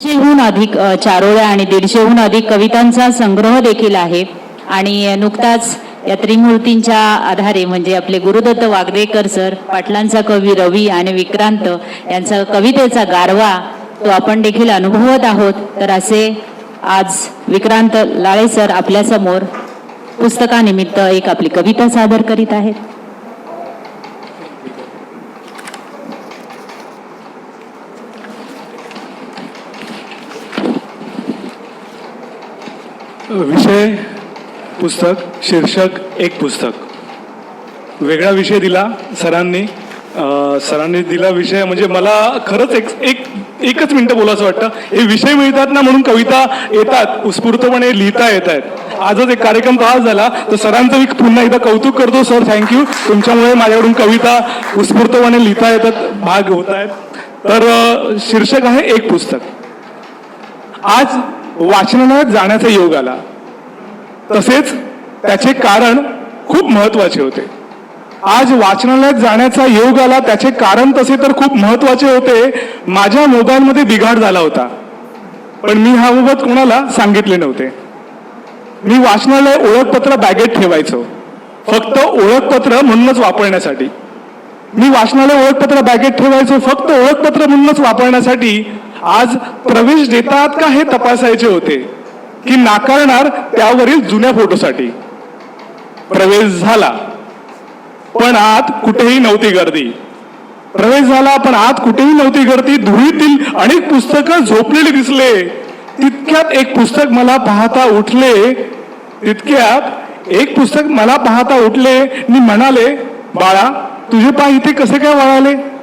दीडशेहून अधिक चारोळ्या आणि दीडशेहून अधिक कवितांचा संग्रह देखील आहे. आणि नुकताच या त्रिमूर्तींच्या आधारे म्हणजे आपले गुरुदत्त वागदेकर सर पाटलांचा कवी रवी आणि विक्रांत यांचा कवितेचा गारवा तो आपण देखील अनुभवत आहोत. तर असे आज विक्रांत लाळे सर आपल्यासमोर पुस्तकानिमित्त एक आपली कविता सादर करीत आहेत. विषय पुस्तक शीर्षक एक पुस्तक. वेगळा विषय दिला सरांनी. सरांनी दिला विषय म्हणजे मला खरंच एक एक एकच मिनटं बोलायचं वाटतं. हे विषय मिळतात ना म्हणून कविता येतात उत्स्फूर्तपणे लिहिता येत आहेत आजच एक कार्यक्रम पास झाला तर सरांचं मी पुन्हा एकदा कौतुक करतो सर थँक्यू तुमच्यामुळे माझ्याकडून कविता उत्स्फूर्तपणे लिहिता येतात भाग होत आहेत तर शीर्षक आहे एक पुस्तक. आज वाचनालयात जाण्याचा योग आला. तसेच त्याचे कारण खूप महत्त्वाचे होते. आज वाचनालयात जाण्याचा योग आला त्याचे कारण तसे तर खूप महत्त्वाचे होते. माझ्या मोबाईलमध्ये बिघाड झाला होता. पण मी हा बाबत कोणाला सांगितले नव्हते. मी वाचनालय ओळखपत्र बॅगेत ठेवायचो. फक्त ओळखपत्र म्हणूनच वापरण्यासाठी. मी वाचनालय ओळखपत्र बॅगेत ठेवायचो फक्त ओळखपत्र म्हणूनच वापरण्यासाठी आज प्रवेश देतात का हे तपासायचे होते? की नाकारणार त्यावरील जुन्या फोटोसाठी? प्रवेश झाला. पण आत कुठेही नव्हती गर्दी. प्रवेश झाला पण आत कुठेही नव्हती गर्दी. धुळीतील अनेक पुस्तकं झोपलेली दिसले. तितक्यात एक पुस्तक मला पाहता उठले. तितक्यात एक पुस्तक मला पाहता उठले. मी म्हणाले बाळा तुझे पाय इथे कसे काय वळाले?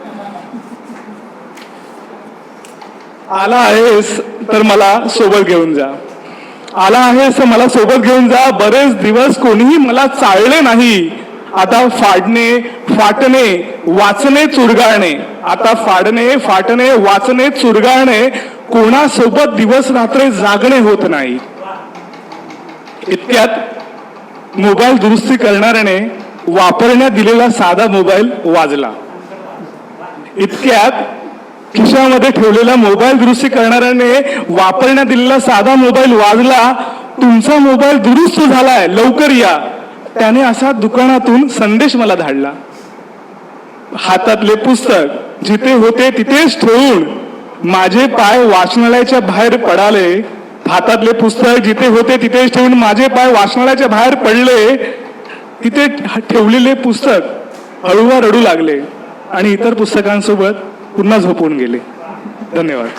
आला आहेस तर मला सोबत घेऊन जा. आला आहेस तर मला सोबत घेऊन जा. बरेच दिवस कोणीही मला चालले नाही. आता फाडणे फाटणे वाचणे चुरगाळणे. आता फाडणे फाटणे वाचणे चुरगाळणे. कोणासोबत दिवस रात्र जागणे होत नाही. इतक्यात मोबाईल दुरुस्ती करणाऱ्याने वापरण्यात दिलेला साधा मोबाईल वाजला. इतक्यात खिशामध्ये ठेवलेला मोबाईल दुरुस्ती करणाऱ्याने वापरण्यात दिलेला साधा मोबाईल वाजला तुमचा मोबाईल दुरुस्त झालाय लवकर या. त्याने असा दुकानातून संदेश मला धाडला. हातातले पुस्तक जिथे होते तिथेच ठेवून माझे पाय वाचनालयाच्या बाहेर पडाले. हातातले पुस्तक जिथे होते तिथेच ठेवून माझे पाय वाचनालयाच्या बाहेर पडले. तिथे ठेवलेले पुस्तक हळूवार रडू लागले. आणि इतर पुस्तकांसोबत पुन्हा झोपून गेले. धन्यवाद.